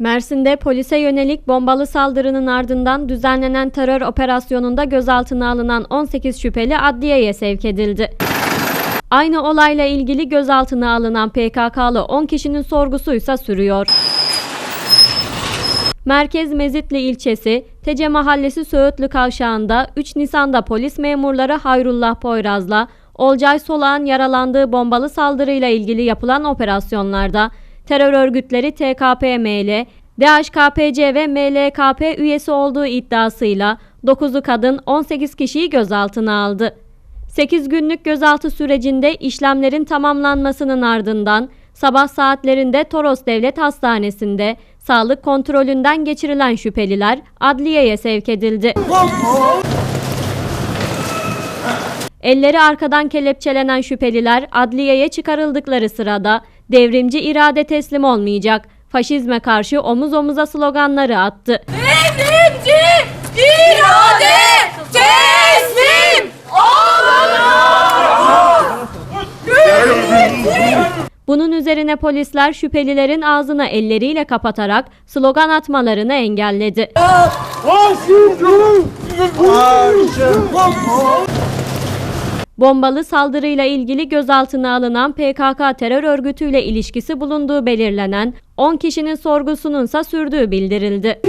Mersin'de polise yönelik bombalı saldırının ardından düzenlenen terör operasyonunda gözaltına alınan 18 şüpheli adliyeye sevk edildi. Aynı olayla ilgili gözaltına alınan PKK'lı 10 kişinin sorgusu ise sürüyor. Merkez Mezitli ilçesi, Tece Mahallesi Söğütlü Kavşağı'nda 3 Nisan'da polis memurları Hayrullah Poyraz'la Olcay Solağ'ın yaralandığı bombalı saldırıyla ilgili yapılan operasyonlarda terör örgütleri TKP-ML, DHKPC ve MLKP üyesi olduğu iddiasıyla 9'u kadın 18 kişiyi gözaltına aldı. 8 günlük gözaltı sürecinde işlemlerin tamamlanmasının ardından sabah saatlerinde Toros Devlet Hastanesi'nde sağlık kontrolünden geçirilen şüpheliler adliyeye sevk edildi. Elleri arkadan kelepçelenen şüpheliler adliyeye çıkarıldıkları sırada devrimci irade teslim olmayacak, faşizme karşı omuz omuza sloganları attı. Devrimci irade teslim Bunun üzerine polisler şüphelilerin ağzına elleriyle kapatarak slogan atmalarını engelledi. Bombalı saldırıyla ilgili gözaltına alınan PKK terör örgütüyle ilişkisi bulunduğu belirlenen 10 kişinin sorgusunun ise sürdüğü bildirildi.